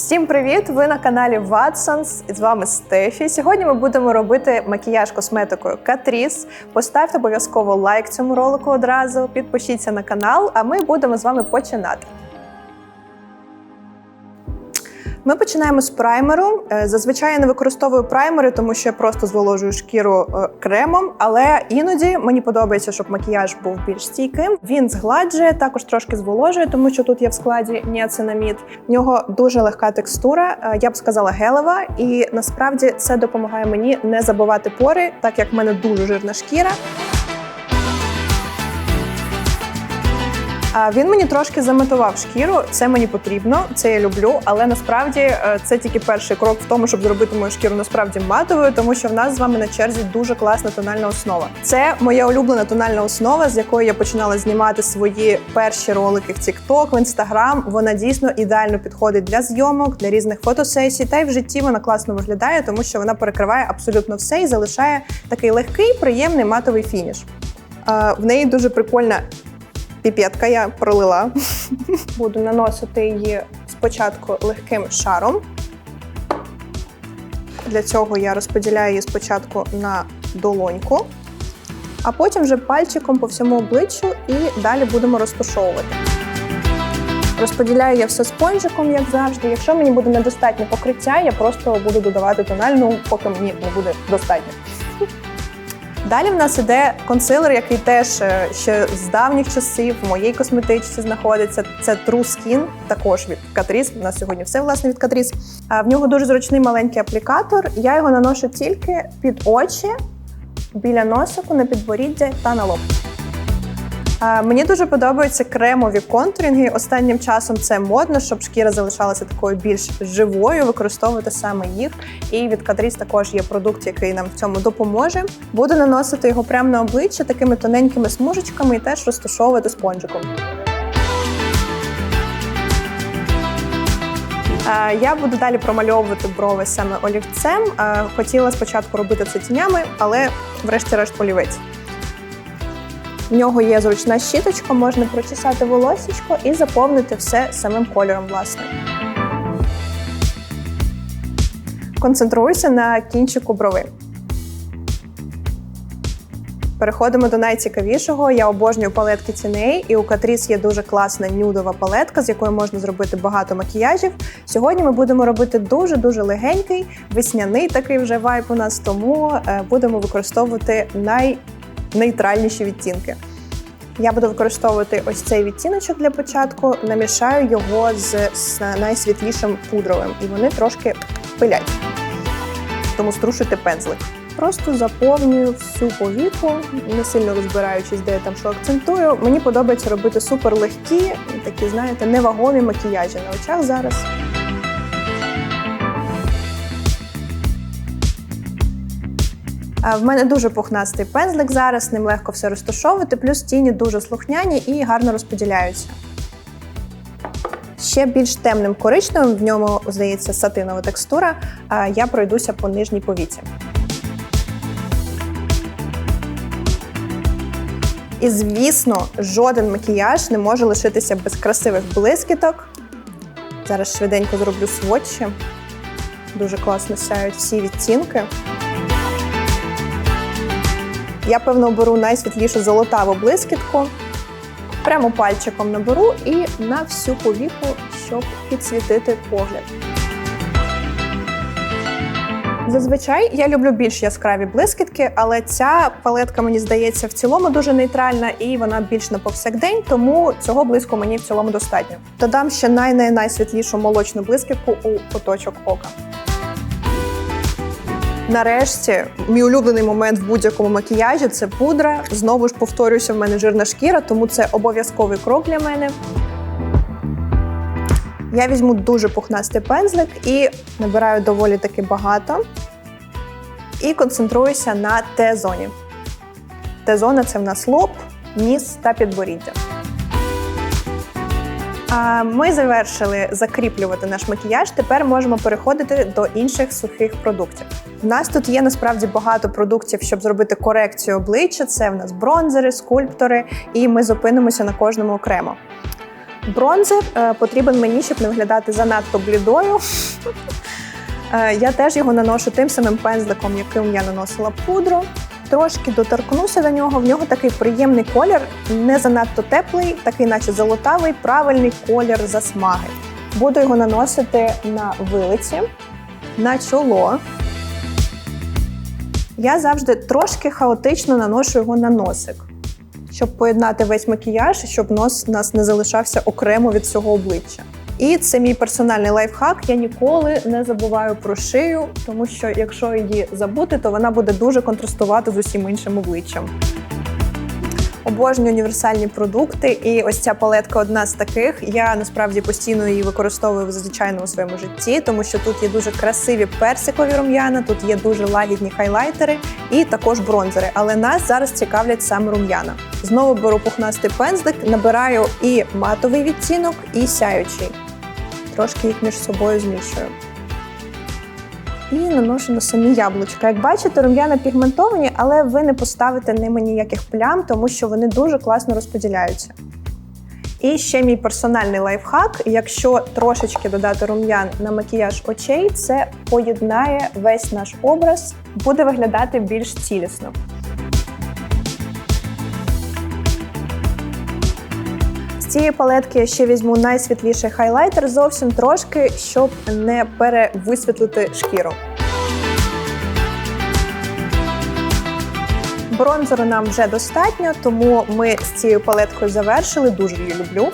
Всім привіт! Ви на каналі Watsons. І з вами Стефі. Сьогодні ми будемо робити макіяж косметикою Catrice. Поставте обов'язково лайк цьому ролику одразу, підпишіться на канал, а ми будемо з вами починати. Ми починаємо з праймеру. Е, Зазвичай я не використовую праймери, тому що я просто зволожую шкіру е, кремом. Але іноді мені подобається, щоб макіяж був більш стійким. Він згладжує, також трошки зволожує, тому що тут є в складі ніацинамід. В нього дуже легка текстура, е, я б сказала гелева, і насправді це допомагає мені не забивати пори, так як в мене дуже жирна шкіра. Він мені трошки заметував шкіру. Це мені потрібно, це я люблю. Але насправді е, це тільки перший крок в тому, щоб зробити мою шкіру насправді матовою, тому що в нас з вами на черзі дуже класна тональна основа. Це моя улюблена тональна основа, з якої я починала знімати свої перші ролики в TikTok, в Instagram. Вона дійсно ідеально підходить для зйомок, для різних фотосесій. Та й в житті вона класно виглядає, тому що вона перекриває абсолютно все і залишає такий легкий, приємний матовий фініш. Е, В неї дуже прикольна піпетка я пролила. Буду наносити її спочатку легким шаром. Для цього я розподіляю її спочатку на долоньку, а потім вже пальчиком по всьому обличчю і далі будемо розташовувати. Розподіляю я все спонжиком, як завжди. Якщо мені буде недостатньо покриття, я просто буду додавати тональну, поки мені не буде достатньо. Далі в нас іде консилер, який теж е, ще з давніх часів в моїй косметичці знаходиться. Це True Skin, також від Catrice. У нас сьогодні все власне від Catrice. В нього дуже зручний маленький аплікатор. Я його наношу тільки під очі, біля носику, на підборіддя та на лоб. Мені дуже подобаються кремові контуринги. Останнім часом це модно, щоб шкіра залишалася такою більш живою, використовувати саме їх. І від Catrice також є продукт, який нам в цьому допоможе. Буду наносити його прямо на обличчя такими тоненькими смужечками і теж розташовувати спонжиком. Я буду далі промальовувати брови саме олівцем. Хотіла спочатку робити це тінями, але врешті-решт олівець. В нього є зручна щіточка, можна прочесати волосічко і заповнити все самим кольором, власне. Концентруюся на кінчику брови. Переходимо до найцікавішого. Я обожнюю палетки тіней, і у Catrice є дуже класна нюдова палетка, з якої можна зробити багато макіяжів. Сьогодні ми будемо робити дуже-дуже легенький, весняний такий вже вайб у нас, тому е, будемо використовувати найнейтральніші відтінки. Я буду використовувати ось цей відтіночок для початку, намішаю його з, найсвітлішим пудровим, і вони трошки пилять. Тому струшуйте пензлик. Просто заповнюю всю повіку, не сильно розбираючись, де я там що акцентую. Мені подобається робити супер легкі, такі, знаєте, невагомі макіяжі на очах зараз. В мене дуже пухнастий пензлик зараз, ним легко все розташовувати, плюс тіні дуже слухняні і гарно розподіляються. Ще більш темним коричневим, в ньому, здається, сатинова текстура, я пройдуся по нижній повіці. І, звісно, жоден макіяж не може лишитися без красивих блискіток. Зараз швиденько зроблю сводчі. Дуже класно сяють всі відтінки. Я, певно, беру найсвітлішу золотаву блискітку. Прямо пальчиком наберу і на всю повіку, щоб підсвітити погляд. Зазвичай я люблю більш яскраві блискітки, але ця палетка, мені здається, в цілому дуже нейтральна і вона більш на повсякдень, тому цього блиску мені в цілому достатньо. Додам ще най-най-найсвітлішу молочну блискітку у куточок ока. Нарешті, мій улюблений момент в будь-якому макіяжі це пудра. Знову ж повторюся, в мене жирна шкіра, тому це обов'язковий крок для мене. Я візьму дуже пухнастий пензлик і набираю доволі таки багато. І концентруюся на Т-зоні. Т-зона це в нас лоб, ніс та підборіддя. Ми завершили закріплювати наш макіяж. Тепер можемо переходити до інших сухих продуктів. У нас тут є насправді багато продуктів, щоб зробити корекцію обличчя. Це в нас бронзери, скульптори, і ми зупинимося на кожному окремо. Бронзер е, потрібен мені, щоб не виглядати занадто блідою. Е, Я теж його наношу тим самим пензликом, яким я наносила пудру. Трошки доторкнуся до нього. В нього такий приємний колір, не занадто теплий, такий, наче золотавий, правильний колір засмаги. Буду його наносити на вилиці, на чоло. Я завжди трошки хаотично наношу його на носик, щоб поєднати весь макіяж, щоб нос у нас не залишався окремо від всього обличчя. І це мій персональний лайфхак. Я ніколи не забуваю про шию, тому що якщо її забути, то вона буде дуже контрастувати з усім іншим обличчям. Обожнюю універсальні продукти, і ось ця палетка одна з таких. Я насправді постійно її використовую в звичайному своєму житті, тому що тут є дуже красиві персикові рум'яна, тут є дуже лагідні хайлайтери і також бронзери. Але нас зараз цікавлять саме рум'яна. Знову беру пухнастий пензлик, набираю і матовий відтінок, і сяючий. Трошки їх між собою змішую. І наношу на самі яблучка. Як бачите, рум'яна пігментовані, але ви не поставите ними ніяких плям, тому що вони дуже класно розподіляються. І ще мій персональний лайфхак: якщо трошечки додати рум'ян на макіяж очей, це поєднає весь наш образ, буде виглядати більш цілісно. Цієї палетки я ще візьму найсвітліший хайлайтер зовсім трошки, щоб не перевисвітлити шкіру. Бронзеру нам вже достатньо, тому ми з цією палеткою завершили. Дуже її люблю.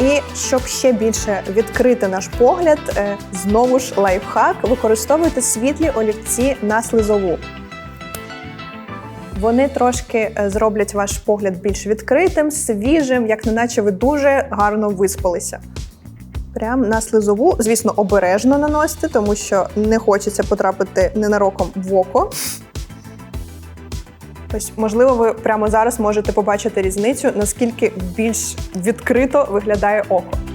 І щоб ще більше відкрити наш погляд, е, знову ж лайфхак, використовуйте світлі олівці на слизову. Вони трошки е, зроблять ваш погляд більш відкритим, свіжим, як неначе ви дуже гарно виспалися. Прям на слизову, звісно, обережно наносите, тому що не хочеться потрапити ненароком в око. Ось, можливо, ви прямо зараз можете побачити різницю, наскільки більш відкрито виглядає око.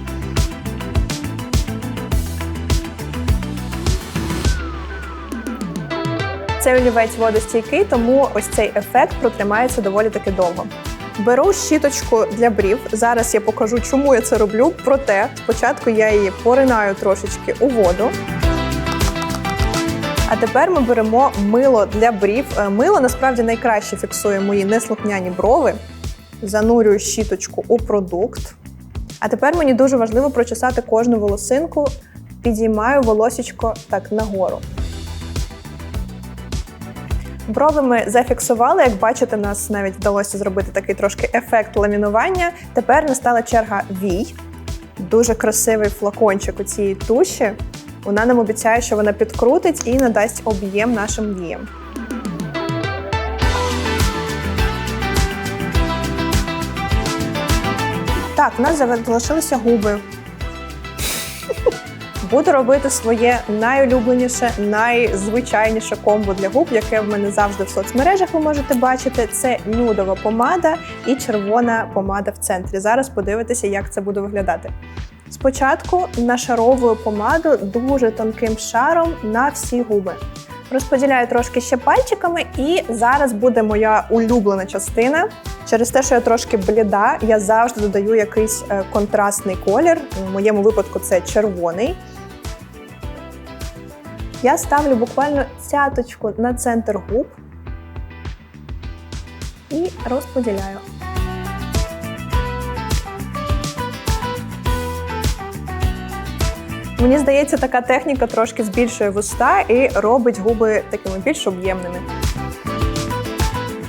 Цей олівець водостійкий, тому ось цей ефект протримається доволі таки довго. Беру щіточку для брів. Зараз я покажу, чому я це роблю. Проте спочатку я її поринаю трошечки у воду. А тепер ми беремо мило для брів. Е, Мило насправді найкраще фіксує мої неслухняні брови. Занурюю щіточку у продукт. А тепер мені дуже важливо прочесати кожну волосинку. Підіймаю волосічко так нагору. Брови ми зафіксували. Як бачите, нас навіть вдалося зробити такий трошки ефект ламінування. Тепер настала черга вій. Дуже красивий флакончик у цієї туші. Вона нам обіцяє, що вона підкрутить і надасть об'єм нашим віям. Так, у нас залишилися губи. Буду робити своє найулюбленіше, найзвичайніше комбо для губ, яке в мене завжди в соцмережах ви можете бачити. Це нюдова помада і червона помада в центрі. Зараз подивитися, як це буде виглядати. Спочатку нашаровую помаду дуже тонким шаром на всі губи. Розподіляю трошки ще пальчиками, і зараз буде моя улюблена частина. Через те, що я трошки бліда, я завжди додаю якийсь е, контрастний колір. В моєму випадку це червоний. Я ставлю буквально цяточку на центр губ і розподіляю. Мені здається, така техніка трошки збільшує вуста і робить губи такими більш об'ємними.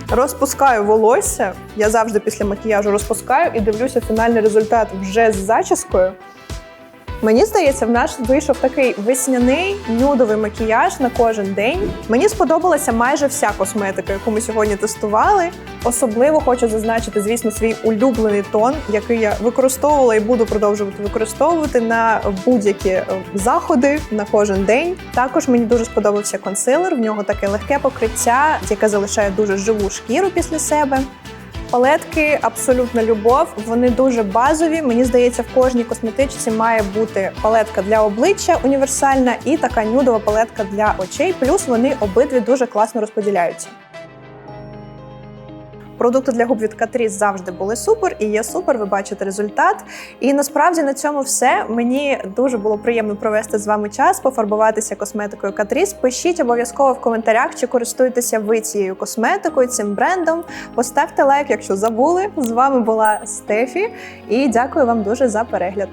Розпускаю волосся. Я завжди після макіяжу розпускаю і дивлюся фінальний результат вже з зачіскою. Мені здається, в нас вийшов такий весняний нюдовий макіяж на кожен день. Мені сподобалася майже вся косметика, яку ми сьогодні тестували. Особливо хочу зазначити, звісно, свій улюблений тон, який я використовувала і буду продовжувати використовувати на будь-які е, заходи на кожен день. Також мені дуже сподобався консилер. В нього таке легке покриття, яке залишає дуже живу шкіру після себе. Палетки абсолютна любов. Вони дуже базові. Мені здається, в кожній косметичці має бути палетка для обличчя універсальна і така нюдова палетка для очей. Плюс вони обидві дуже класно розподіляються. Продукти для губ від Catrice завжди були супер і є супер. Ви бачите результат. І насправді на цьому все. Мені дуже було приємно провести з вами час, пофарбуватися косметикою Catrice. Пишіть обов'язково в коментарях, чи користуєтеся ви цією косметикою, цим брендом. Поставте лайк, якщо забули. З вами була Стефі, і дякую вам дуже за перегляд.